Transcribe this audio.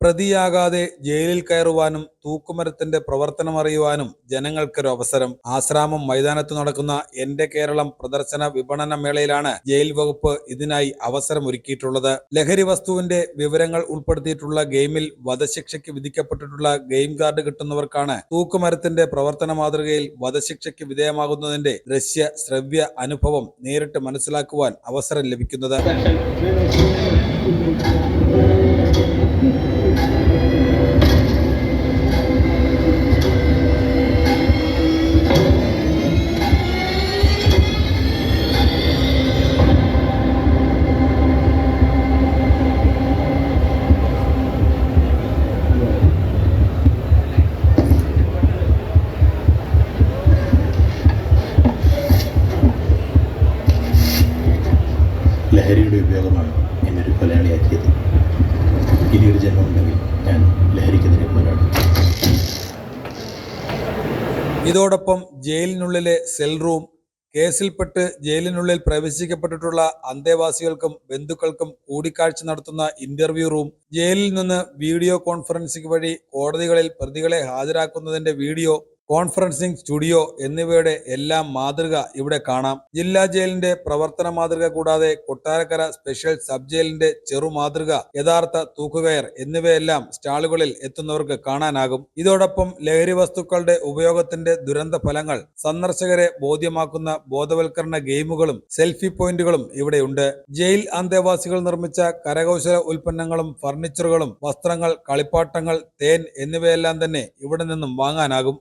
പ്രതിയാകാതെ ജയിലിൽ കയറുവാനും തൂക്കുമരത്തിന്റെ പ്രവർത്തനം അറിയുവാനും ജനങ്ങൾക്കൊരു അവസരം. ആശ്രാമം മൈതാനത്ത് നടക്കുന്ന എന്റെ കേരളം പ്രദർശന വിപണന മേളയിലാണ് ജയിൽ വകുപ്പ് ഇതിനായി അവസരം ഒരുക്കിയിട്ടുള്ളത് ലഹരി വസ്തുവിന്റെ വിവരങ്ങൾ ഉൾപ്പെടുത്തിയിട്ടുള്ള ഗെയിമിൽ വധശിക്ഷയ്ക്ക് വിധിക്കപ്പെട്ടിട്ടുള്ള ഗെയിം കാർഡ് കിട്ടുന്നവർക്കാണ് തൂക്കുമരത്തിന്റെ പ്രവർത്തന മാതൃകയിൽ വധശിക്ഷയ്ക്ക് വിധേയമാകുന്നതിന്റെ ദൃശ്യ ശ്രവ്യ അനുഭവം നേരിട്ട് മനസ്സിലാക്കുവാൻ അവസരം ലഭിക്കുന്നത്. ലഹരിയുടെ ഉപയോഗമാണ് എന്നൊരു കൊലയാളിയാക്കിയത്. ഇനിയൊരു ജന്മമുണ്ടെങ്കിൽ ഞാൻ ലഹരിക്കെതിരെ പോരാടും. ഇതോടൊപ്പം ജയിലിനുള്ളിലെ സെൽ റൂം കേസിൽപ്പെട്ട് ജയിലിനുള്ളിൽ പ്രവേശിക്കപ്പെട്ടിട്ടുള്ള അന്തേവാസികൾക്കും ബന്ധുക്കൾക്കും കൂടിക്കാഴ്ച നടത്തുന്ന ഇന്റർവ്യൂ റൂം ജയിലിൽ നിന്ന് വീഡിയോ കോൺഫറൻസിംഗ് വഴി കോടതികളിൽ പ്രതികളെ ഹാജരാക്കുന്നതിന്റെ വീഡിയോ കോൺഫറൻസിംഗ് സ്റ്റുഡിയോ എന്നിവയുടെ എല്ലാം മാതൃക ഇവിടെ കാണാം. ജില്ലാ ജയിലിന്റെ പ്രവർത്തന മാതൃക കൂടാതെ കൊട്ടാരക്കര സ്പെഷ്യൽ സബ് ജയിലിന്റെ ചെറു മാതൃക യഥാർത്ഥ തൂക്കുകയർ എന്നിവയെല്ലാം സ്റ്റാളുകളിൽ എത്തുന്നവർക്ക് കാണാനാകും. ഇതോടൊപ്പം ലഹരി വസ്തുക്കളുടെ ഉപയോഗത്തിന്റെ ദുരന്ത ഫലങ്ങൾ സന്ദർശകരെ ബോധ്യമാക്കുന്ന ബോധവൽക്കരണ ഗെയിമുകളും സെൽഫി പോയിന്റുകളും ഇവിടെയുണ്ട്. ജയിൽ അന്തേവാസികൾ നിർമ്മിച്ച കരകൗശല ഉൽപ്പന്നങ്ങളും ഫർണിച്ചറുകളും വസ്ത്രങ്ങൾ കളിപ്പാട്ടങ്ങൾ തേൻ എന്നിവയെല്ലാം തന്നെ ഇവിടെ നിന്നും വാങ്ങാനാകും.